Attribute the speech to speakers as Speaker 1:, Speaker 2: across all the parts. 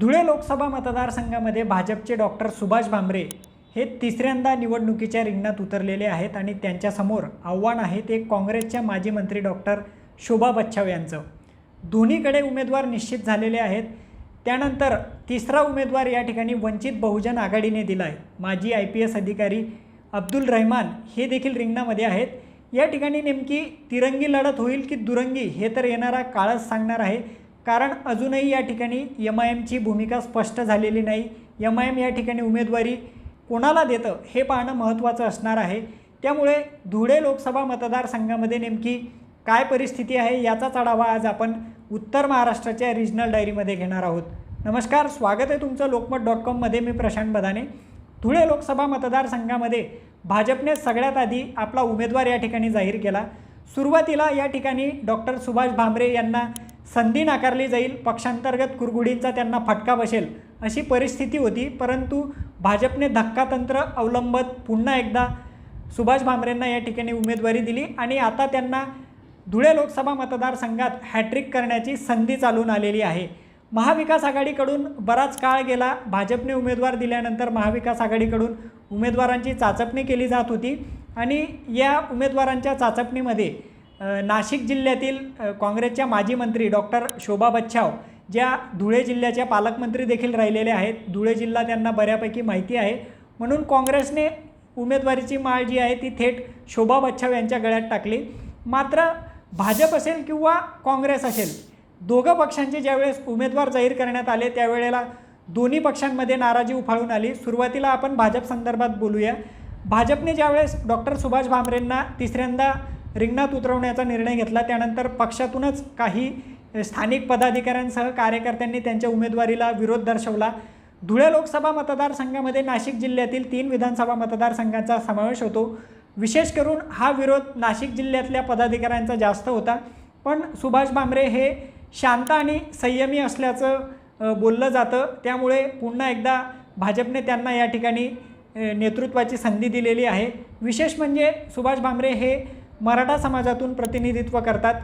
Speaker 1: धुळे लोकसभा मतदारसंघामध्ये भाजपचे डॉक्टर सुभाष भामरे हे तिसऱ्यांदा निवडणुकीच्या रिंगणात उतरलेले आहेत आणि त्यांच्यासमोर आव्हान आहे ते काँग्रेसच्या माजी मंत्री डॉक्टर शोभा बच्छाव यांचं. दोन्हीकडे उमेदवार निश्चित झालेले आहेत. त्यानंतर तिसरा उमेदवार या ठिकाणी वंचित बहुजन आघाडीने दिला आहे माजी आय पी एस अधिकारी अब्दुल रहमान हे देखील रिंगणामध्ये आहेत. या ठिकाणी नेमकी तिरंगी लढत होईल की दुरंगी हे तर येणारा काळच सांगणार आहे. कारण अजूनही या ठिकाणी एम आय एमची भूमिका स्पष्ट झालेली नाही. एम आय एम या ठिकाणी उमेदवारी कोणाला देतं हे पाहणं महत्त्वाचं असणार आहे. त्यामुळे धुळे लोकसभा मतदारसंघामध्ये नेमकी काय परिस्थिती आहे याचाच आढावा आज आपण उत्तर महाराष्ट्राच्या रिजनल डायरीमध्ये घेणार आहोत. नमस्कार स्वागत आहे तुमचं लोकमत डॉट कॉममध्ये मी प्रशांत बदाने. धुळे लोकसभा मतदारसंघामध्ये भाजपने सगळ्यात आधी आपला उमेदवार या ठिकाणी जाहीर केला. सुरुवातीला या ठिकाणी डॉक्टर सुभाष भामरे यांना संधी नाकारली जाईल पक्षांतर्गत कुरगुडींचा त्यांना फटका बसेल अशी परिस्थिती होती परंतु भाजपने धक्कातंत्र अवलंबत पुन्हा एकदा सुभाष भामरेंना या ठिकाणी उमेदवारी दिली आणि आता त्यांना धुळे लोकसभा मतदारसंघात हॅट्रिक करण्याची संधी चालून आलेली आहे. महाविकास आघाडीकडून बराच काळ गेला भाजपने उमेदवार दिल्यानंतर महाविकास आघाडीकडून उमेदवारांची चाचपणी केली जात होती आणि या उमेदवारांच्या चाचपणीमध्ये नाशिक जिल्ह्यातील काँग्रेसच्या माजी मंत्री डॉक्टर शोभा बच्छाव ज्या धुळे जिल्ह्याच्या पालकमंत्री देखील राहिलेल्या आहेत. धुळे जिल्हा त्यांना बऱ्यापैकी माहिती आहे. म्हणून काँग्रेसने उमेदवारीची माळ जी आहे ती थेट शोभा बच्छाव यांच्या गळ्यात टाकली. मात्र भाजप असेल किंवा काँग्रेस असेल दोघं पक्षांचे ज्यावेळेस उमेदवार जाहीर करण्यात आले त्यावेळेला दोन्ही पक्षांमध्ये नाराजी उफाळून आली. सुरुवातीला आपण भाजप संदर्भात बोलूया. भाजपने ज्यावेळेस डॉक्टर सुभाष भामरेंना तिसऱ्यांदा रिंगणात उतरवण्याचा निर्णय घेतला. त्यानंतर पक्षातूनच काही स्थानिक पदाधिकाऱ्यांसह कार्यकर्त्यांनी त्यांच्या उमेदवारीला विरोध दर्शवला. धुळे लोकसभा मतदारसंघामध्ये नाशिक जिल्ह्यातील तीन विधानसभा मतदारसंघांचा समावेश होतो. विशेष करून हा विरोध नाशिक जिल्ह्यातल्या पदाधिकाऱ्यांचा जास्त होता. पण सुभाष भामरे हे शांत आणि संयमी असल्याचं बोललं जातं. त्यामुळे पुन्हा एकदा भाजपने त्यांना या ठिकाणी नेतृत्वाची संधी दिलेली आहे. विशेष म्हणजे सुभाष भामरे हे मराठा समाजातून प्रतिनिधित्व करतात.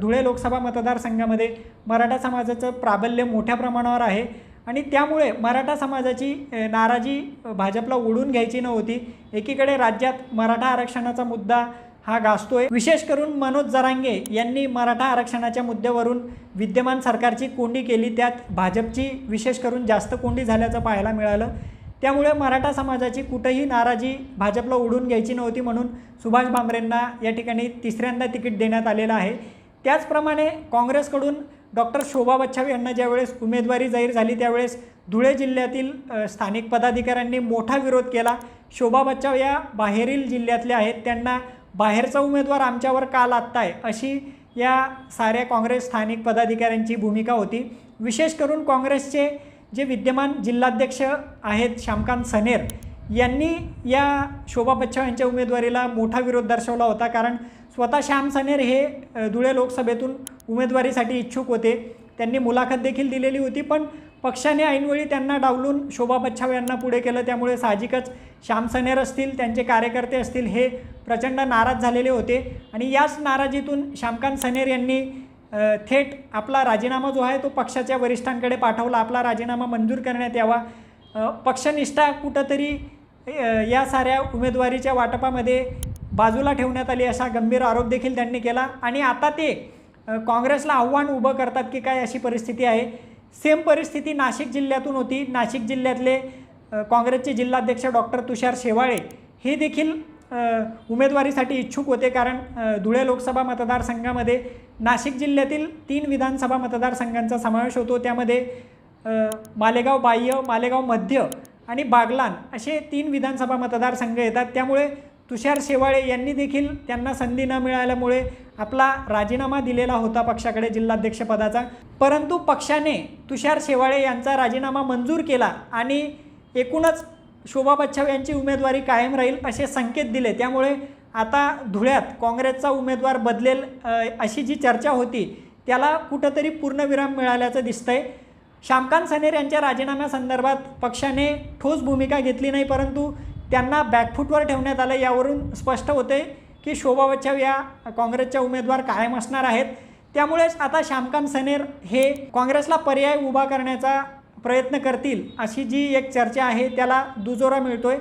Speaker 1: धुळे लोकसभा मतदारसंघामध्ये मराठा समाजाचं प्राबल्य मोठ्या प्रमाणावर आहे. आणि त्यामुळे मराठा समाजाची नाराजी भाजपला ओढून घ्यायची नव्हती एकीकडे राज्यात मराठा आरक्षणाचा मुद्दा हा गाजतोय. विशेष करून मनोज जरांगे यांनी मराठा आरक्षणाच्या मुद्द्यावरून विद्यमान सरकारची कोंडी केली. त्यात भाजपची विशेष करून जास्त कोंडी झाल्याचं पाहायला मिळालं. त्यामुळे मराठा समाजाची कुठंही नाराजी भाजपला उडून घ्यायची नव्हती म्हणून सुभाष भामरेंना या ठिकाणी तिसऱ्यांदा तिकीट देण्यात आलेलं आहे. त्याचप्रमाणे काँग्रेसकडून डॉक्टर शोभा बच्छाव यांना ज्यावेळेस उमेदवारी जाहीर झाली त्यावेळेस धुळे जिल्ह्यातील स्थानिक पदाधिकाऱ्यांनी मोठा विरोध केला. शोभा बच्छाव या बाहेरील जिल्ह्यातल्या आहेत. त्यांना बाहेरचा उमेदवार आमच्यावर का लागताय अशी या साऱ्या काँग्रेस स्थानिक पदाधिकाऱ्यांची भूमिका होती. विशेष करून काँग्रेसचे जे विद्यमान जिल्हाध्यक्ष आहेत श्यामकांत सनेर यांनी या शोभा बच्छाव यांच्या उमेदवारीला मोठा विरोध दर्शवला होता. कारण स्वतः श्याम सनेर हे धुळे लोकसभेतून उमेदवारीसाठी इच्छुक होते. त्यांनी मुलाखत देखील दिलेली होती पण पक्षाने ऐनवेळी त्यांना डावलून शोभा बच्छाव यांना पुढे केलं. त्यामुळे साहजिकच श्याम सनेर असतील त्यांचे कार्यकर्ते असतील हे प्रचंड नाराज झालेले होते. आणि याच नाराजीतून श्यामकांत सनेर यांनी थेट आपला राजीनामा जो आहे तो पक्षाच्या वरिष्ठांकडे पाठवला. आपला राजीनामा मंजूर करण्यात यावा. पक्षनिष्ठा कुठंतरी या साऱ्या उमेदवारीच्या वाटपामध्ये बाजूला ठेवण्यात आली असा गंभीर आरोप देखील त्यांनी केला. आणि आता ते काँग्रेसला आव्हान उभं करतात की काय अशी परिस्थिती आहे. सेम परिस्थिती नाशिक जिल्ह्यातून होती. नाशिक जिल्ह्यातले काँग्रेसचे जिल्हाध्यक्ष डॉक्टर तुषार शेवाळे हे देखील उमेदवारीसाठी इच्छुक होते कारण धुळे लोकसभा मतदारसंघामध्ये नाशिक जिल्ह्यातील तीन विधानसभा मतदारसंघांचा समावेश होतो. त्यामध्ये मालेगाव बाह्य मालेगाव मध्य आणि बागलान असे तीन विधानसभा मतदारसंघ येतात. त्यामुळे तुषार शेवाळे यांनी देखील त्यांना संधी न मिळाल्यामुळे आपला राजीनामा दिलेला होता पक्षाकडे जिल्हाध्यक्षपदाचा. परंतु पक्षाने तुषार शेवाळे यांचा राजीनामा मंजूर केला आणि एकूणच शोभा बच्छाव यांची उमेदवारी कायम राहील असे संकेत दिले. त्यामुळे आता धुळ्यात काँग्रेसचा उमेदवार बदलेल अशी जी चर्चा होती त्याला कुठंतरी पूर्णविराम मिळाल्याचं दिसतंय. श्यामकांत सनेर यांच्या राजीनाम्यासंदर्भात पक्षाने ठोस भूमिका घेतली नाही परंतु त्यांना बॅकफूटवर ठेवण्यात आलं यावरून स्पष्ट होते की शोभा बच्छाव या काँग्रेसच्या उमेदवार कायम असणार आहेत. त्यामुळेच आता श्यामकांत सनेर हे काँग्रेसला पर्याय उभा करण्याचा प्रयत्न करतील अशी जी एक चर्चा आहे त्याला दुजोरा मिळतो आहे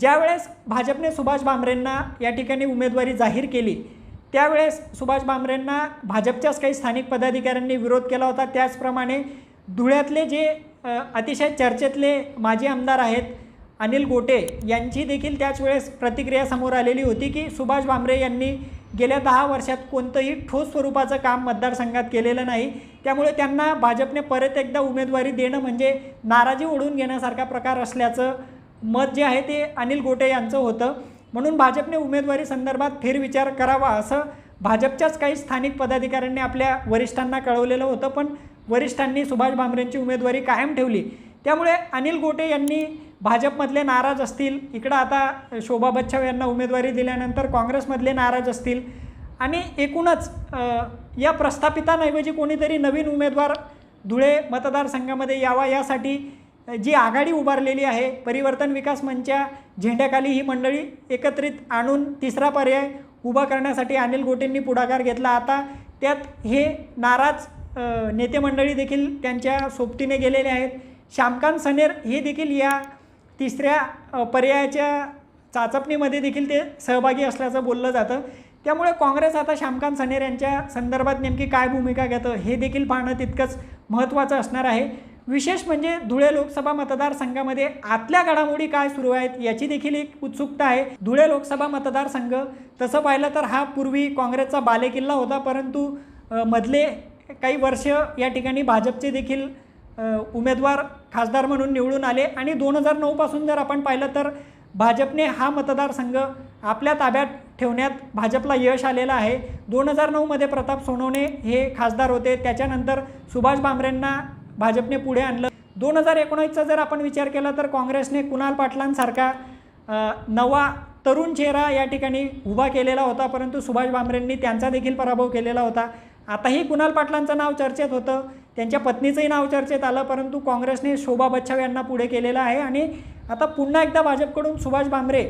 Speaker 1: ज्यावेळेस भाजपने सुभाष भामरेंना या ठिकाणी उमेदवारी जाहीर केली त्यावेळेस सुभाष भामरेंना भाजपच्याच काही स्थानिक पदाधिकाऱ्यांनी विरोध केला होता. त्याचप्रमाणे धुळ्यातले जे अतिशय चर्चेतले माजी आमदार आहेत अनिल गोटे यांची देखील त्याच वेळेस प्रतिक्रिया समोर आलेली होती की सुभाष भामरे यांनी गेल्या दहा वर्षात कोणतंही ठोस स्वरूपाचं काम मतदारसंघात केलेलं नाही. त्यामुळे त्यांना भाजपने परत एकदा उमेदवारी देणं म्हणजे नाराजी ओढून घेण्यासारखा प्रकार असल्याचं मत जे आहे ते अनिल गोटे यांचं होतं. म्हणून भाजपने उमेदवारी संदर्भात फेरविचार करावा असं भाजपच्याच काही स्थानिक पदाधिकाऱ्यांनी आपल्या वरिष्ठांना कळवलेलं होतं. पण वरिष्ठांनी सुभाष भामरेंची उमेदवारी कायम ठेवली. त्यामुळे अनिल गोटे यांनी भाजपमधले नाराज असतील. इकडं आता शोभा बच्छाव यांना उमेदवारी दिल्यानंतर काँग्रेसमधले नाराज असतील. आणि एकूणच या प्रस्थापितांऐवजी कोणीतरी नवीन उमेदवार धुळे मतदारसंघामध्ये यावा यासाठी जी आघाडी उभारलेली आहे परिवर्तन विकास मंचच्या झेंड्याखाली ही मंडळी एकत्रित आणून तिसरा पर्याय उभा करण्यासाठी अनिल गोटेंनी पुढाकार घेतला. आता त्यात हे नाराज नेते मंडळी देखील त्यांच्या सोबतीने गेलेले आहेत. श्यामकांत सनेर हे देखील या तिसऱ्या पर्यायाच्या चाचपणीमध्ये देखील ते सहभागी असल्याचं बोललं जातं. त्यामुळे काँग्रेस आता श्यामकांत सनेर यांच्या संदर्भात नेमकी काय भूमिका घेतं हे देखील पाहणं तितकंच महत्त्वाचं असणार आहे. विशेष म्हणजे धुळे लोकसभा मतदारसंघामध्ये आतल्या घडामोडी काय सुरू आहेत याची देखील एक उत्सुकता आहे. धुळे लोकसभा मतदारसंघ तसं पाहिलं तर हा पूर्वी काँग्रेसचा बालेकिल्ला होता परंतु मधले काही वर्ष या ठिकाणी भाजपचे देखील उमेदवार खासदार म्हणून निवडून आले आणि दोन हजार नऊपासून जर आपण पाहिलं तर भाजपने हा मतदारसंघ आपल्या ताब्यात ठेवण्यात भाजपला यश आलेलं आहे. दोन हजार नऊमध्ये प्रताप सोनवणे हे खासदार होते. त्याच्यानंतर सुभाष भामरेंना भाजपने पुढे आणलं. दोन हजार एकोणीसचा जर आपण विचार केला तर काँग्रेसने कुणाल पाटलांसारखा नवा तरुण चेहरा या ठिकाणी उभा केलेला होता. परंतु सुभाष भामरेंनी त्यांचा देखील पराभव केलेला होता. आताही कुणाल पाटलांचं नाव चर्चेत होतं त्यांच्या पत्नीचंही नाव चर्चेत आलं परंतु काँग्रेसने शोभा बच्छाव यांना पुढे केलेलं आहे. आणि आता पुन्हा एकदा भाजपकडून सुभाष भामरे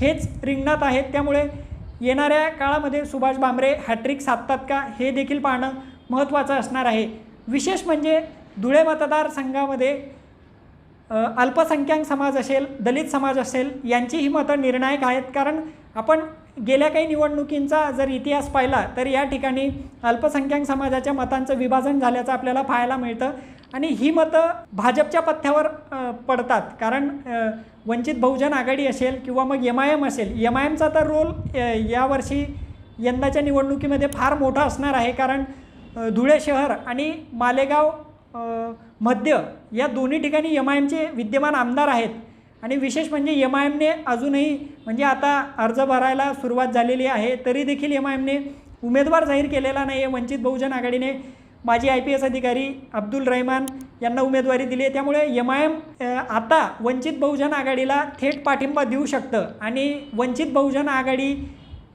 Speaker 1: हेच रिंगणात आहेत. त्यामुळे येणाऱ्या काळामध्ये सुभाष भामरे हॅट्रिक साधतात का हे देखील पाहणं महत्त्वाचं असणार आहे. विशेष म्हणजे धुळे मतदारसंघामध्ये अल्पसंख्याक समाज असेल दलित समाज असेल यांचीही मतं निर्णायक आहेत. कारण आपण गेल्या काही निवडणुकींचा जर इतिहास पाहिला तर या ठिकाणी अल्पसंख्याक समाजाच्या मतांचं विभाजन झाल्याचं आपल्याला पाहायला मिळतं. आणि ही मतं भाजपच्या पथ्यावर पडतात. कारण वंचित बहुजन आघाडी असेल किंवा मग एम आय एम असेल एम आय एमचा तर रोल यावर्षी यंदाच्या निवडणुकीमध्ये फार मोठा असणार आहे. कारण धुळे शहर आणि मालेगाव मध्य या दोन्ही ठिकाणी एम आय एमचे विद्यमान आमदार आहेत. आणि विशेष म्हणजे एम आय एमने अजूनही म्हणजे आता अर्ज भरायला सुरुवात झालेली आहे तरी देखील एम आय एमने उमेदवार जाहीर केलेला नाही आहे वंचित बहुजन आघाडीने माजी आय पी एस अधिकारी अब्दुल रहमान यांना उमेदवारी दिली आहे. त्यामुळे एम आय एम आता वंचित बहुजन आघाडीला थेट पाठिंबा देऊ शकतं. आणि वंचित बहुजन आघाडी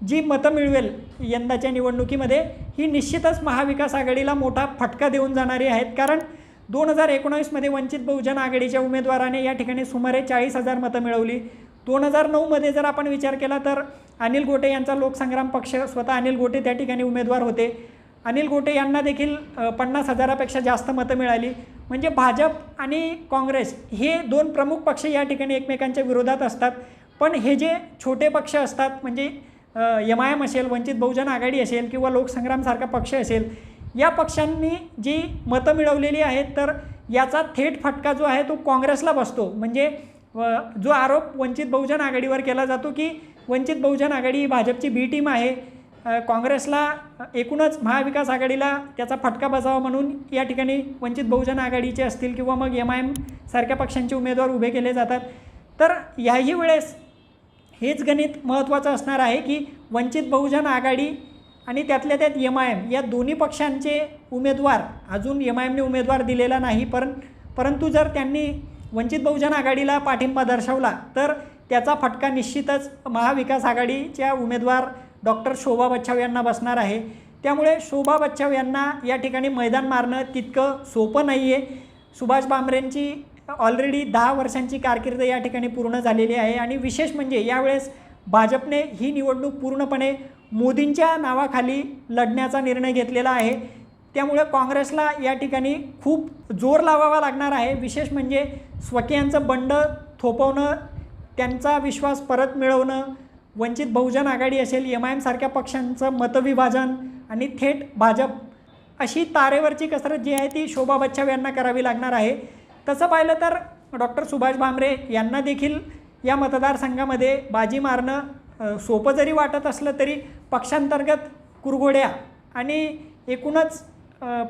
Speaker 1: जी मतं मिळवेल यंदाच्या निवडणुकीमध्ये ही निश्चितच महाविकास आघाडीला मोठा फटका देऊन जाणारी आहेत. कारण दोन हजार एकोणावीसमध्ये वंचित बहुजन आघाडीच्या उमेदवाराने या ठिकाणी सुमारे चाळीस हजार मतं मिळवली. दोन हजार नऊमध्ये जर आपण विचार केला तर अनिल गोटे यांचा लोकसंग्राम पक्ष स्वतः अनिल गोटे त्या ठिकाणी उमेदवार होते. अनिल गोटे यांना देखील पन्नास हजारापेक्षा जास्त मतं मिळाली. म्हणजे भाजप आणि काँग्रेस हे दोन प्रमुख पक्ष या ठिकाणी एकमेकांच्या विरोधात असतात. पण हे जे छोटे पक्ष असतात म्हणजे एम आय एम असेल वंचित बहुजन आघाडी असेल किंवा लोकसंग्रामसारखा पक्ष असेल या पक्षांनी जी मतं मिळवलेली आहेत तर याचा थेट फटका जो आहे तो काँग्रेसला बसतो. म्हणजे जो आरोप वंचित बहुजन आघाडीवर केला जातो की वंचित बहुजन आघाडी ही भाजपची बी टीम आहे काँग्रेसला एकूणच महाविकास आघाडीला त्याचा फटका बसावा म्हणून या ठिकाणी वंचित बहुजन आघाडीचे असतील किंवा मग एम आय एम सारख्या पक्षांचे उमेदवार उभे केले जातात. तर ह्याही वेळेस हेच गणित महत्त्वाचं असणार आहे की वंचित बहुजन आघाडी आणि त्यातल्या त्यात एम आय एम या दोन्ही पक्षांचे उमेदवार अजून एम आय एमने उमेदवार दिलेला नाही पर परंतु जर त्यांनी वंचित बहुजन आघाडीला पाठिंबा दर्शवला तर त्याचा फटका निश्चितच महाविकास आघाडीच्या उमेदवार डॉक्टर शोभा बच्छाव यांना बसणार आहे. त्यामुळे शोभा बच्छाव यांना या ठिकाणी मैदान मारणं तितकं सोपं नाही आहे सुभाष भामरेंची ऑलरेडी दहा वर्षांची कारकीर्द या ठिकाणी पूर्ण झालेली आहे. आणि विशेष म्हणजे यावेळेस भाजपने ही निवडणूक पूर्णपणे मोदींच्या नावाखाली लढण्याचा निर्णय घेतलेला आहे. त्यामुळे काँग्रेसला या ठिकाणी खूप जोर लावावा लागणार आहे. विशेष म्हणजे स्वकीयांचं बंड थोपवणं त्यांचा विश्वास परत मिळवणं वंचित बहुजन आघाडी असेल एम आय एमसारख्या पक्षांचं मतविभाजन आणि थेट भाजप अशी तारेवरची कसरत जी आहे ती शोभा बच्छाव यांना करावी लागणार आहे. तसं पाहिलं तर डॉक्टर सुभाष भामरे यांना देखील या मतदारसंघामध्ये बाजी मारणं सोपं जरी वाटत असलं तरी पक्षांतर्गत कुरघोड्या आणि एकूणच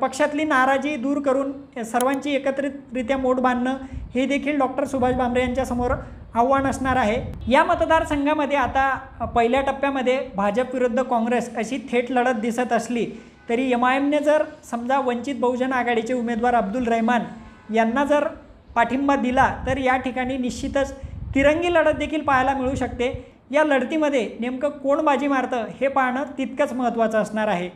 Speaker 1: पक्षातली नाराजी दूर करून सर्वांची एकत्रितरित्या मोठ बांधणं हे देखील डॉक्टर सुभाष भामरे यांच्यासमोर आव्हान असणार आहे. या मतदारसंघामध्ये आता पहिल्या टप्प्यामध्ये भाजप विरुद्ध काँग्रेस अशी थेट लढत दिसत असली तरी एम आय एमने जर समजा वंचित बहुजन आघाडीचे उमेदवार अब्दुल रहमान यांना जर पाठिंबा दिला तर या ठिकाणी निश्चितच तिरंगी लढत देखील पाहायला मिळू शकते. या लढतीमध्ये नेमकं कोण बाजी मारतं हे पाहणं तितकंच महत्त्वाचं असणार आहे.